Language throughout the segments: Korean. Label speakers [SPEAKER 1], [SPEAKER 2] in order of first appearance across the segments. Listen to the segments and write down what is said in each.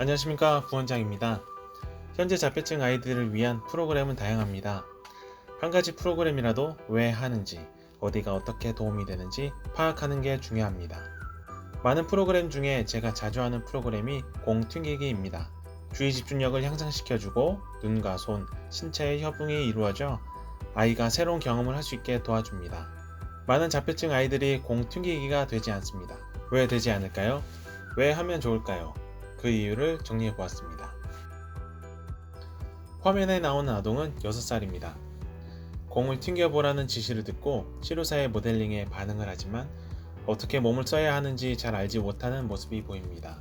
[SPEAKER 1] 안녕하십니까 부원장입니다. 현재 자폐증 아이들을 위한 프로그램은 다양합니다. 한 가지 프로그램이라도 왜 하는지, 어디가 어떻게 도움이 되는지 파악하는 게 중요합니다. 많은 프로그램 중에 제가 자주 하는 프로그램이 공 튕기기입니다. 주의 집중력을 향상시켜주고 눈과 손, 신체의 협응이 이루어져 아이가 새로운 경험을 할 수 있게 도와줍니다. 많은 자폐증 아이들이 공 튕기기가 되지 않습니다. 왜 되지 않을까요? 왜 하면 좋을까요? 그 이유를 정리해 보았습니다. 화면에 나오는 아동은 6살입니다. 공을 튕겨보라는 지시를 듣고 치료사의 모델링에 반응을 하지만 어떻게 몸을 써야 하는지 잘 알지 못하는 모습이 보입니다.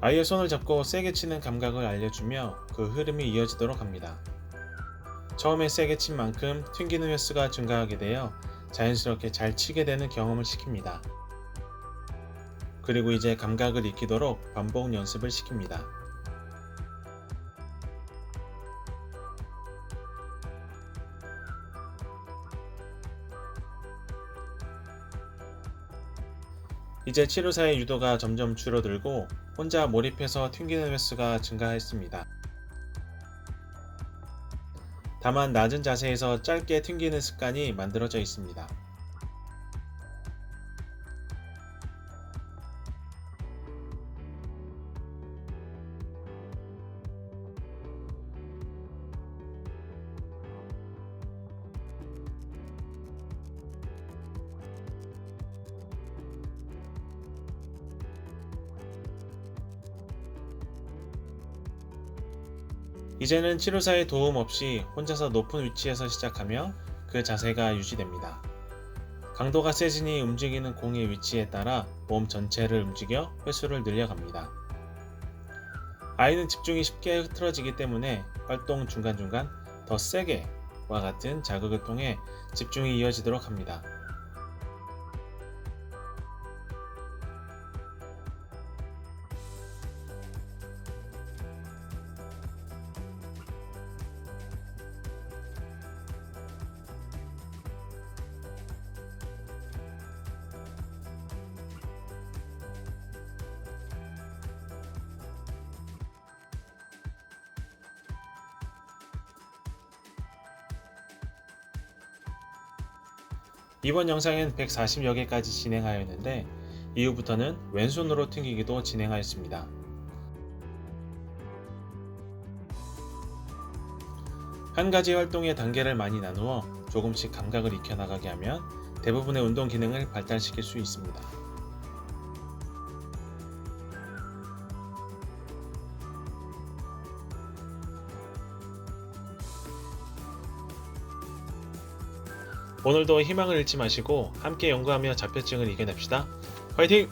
[SPEAKER 1] 아이의 손을 잡고 세게 치는 감각을 알려주며 그 흐름이 이어지도록 합니다. 처음에 세게 친 만큼 튕기는 횟수가 증가하게 되어 자연스럽게 잘 치게 되는 경험을 시킵니다. 그리고 이제 감각을 익히도록 반복 연습을 시킵니다. 이제 치료사의 유도가 점점 줄어들고 혼자 몰입해서 튕기는 횟수가 증가했습니다. 다만 낮은 자세에서 짧게 튕기는 습관이 만들어져 있습니다. 이제는 치료사의 도움 없이 혼자서 높은 위치에서 시작하며 그 자세가 유지됩니다. 강도가 세지니 움직이는 공의 위치에 따라 몸 전체를 움직여 횟수를 늘려갑니다. 아이는 집중이 쉽게 흐트러지기 때문에 활동 중간중간 더 세게 와 같은 자극을 통해 집중이 이어지도록 합니다. 이번 영상엔 140여 개까지 진행하였는데 이후부터는 왼손으로 튕기기도 진행하였습니다. 한 가지 활동의 단계를 많이 나누어 조금씩 감각을 익혀나가게 하면 대부분의 운동 기능을 발달시킬 수 있습니다. 오늘도 희망을 잃지 마시고 함께 연구하며 자폐증을 이겨냅시다. 화이팅!